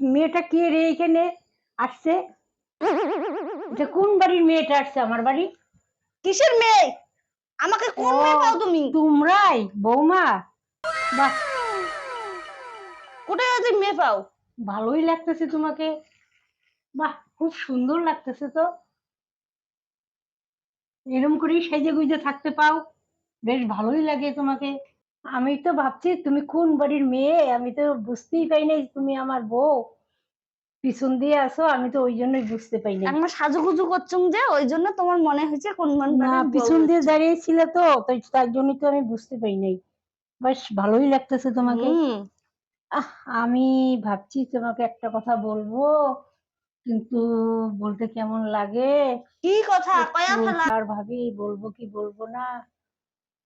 মেয়েটা কে রে এখানে আসছে? এটা কোন বাড়ির মেয়েটা আসছে আমার বাড়ি? কিসের মেয়ে? আমাকে কোন মেয়ে পাও তুমি? তোমরাই বৌমা। বাহ। কোথায় আছে মেয়ে পাও? ভালোই লাগতেছে তোমাকে। বাহ খুব সুন্দর লাগতেছে তো। এরম করেই সেজে গুজে থাকতে পাও। বেশ ভালোই লাগে তোমাকে। আমি তো ভাবছি তুমি কোন বাড়ির মেয়ে? আমি তো বুঝতেই পাই নাই তুমি আমার বউ। পিছন দিয়ে আসো আমি তো ওই জন্যই বুঝতে পাই নাই। আমার সাজুগুজু করছুম যে ওই জন্য তোমার মনে হয়েছে কোন মন না পিছন দিয়ে দাঁড়িয়েছিল তো তাই তার জন্যই তো আমি বুঝতে পাই নাই। বেশ ভালোই লাগতেছে তোমাকে। আহ আমি ভাবছি তোমাকে একটা কথা বলব কিন্তু বলতে কেমন লাগে? কি কথা? আর ভাবি বলব কি বলব না?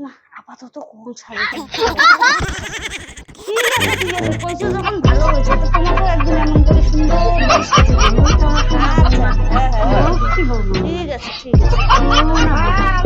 না আপাতত কোন সাজে ঠিক আছে? ঠিক আছে কইছো যখন ভালো হয়েছে তো তোমাকে একদিন এমন করে সুন্দর হ্যাঁ হ্যাঁ বলব ঠিক আছে ঠিক আছে।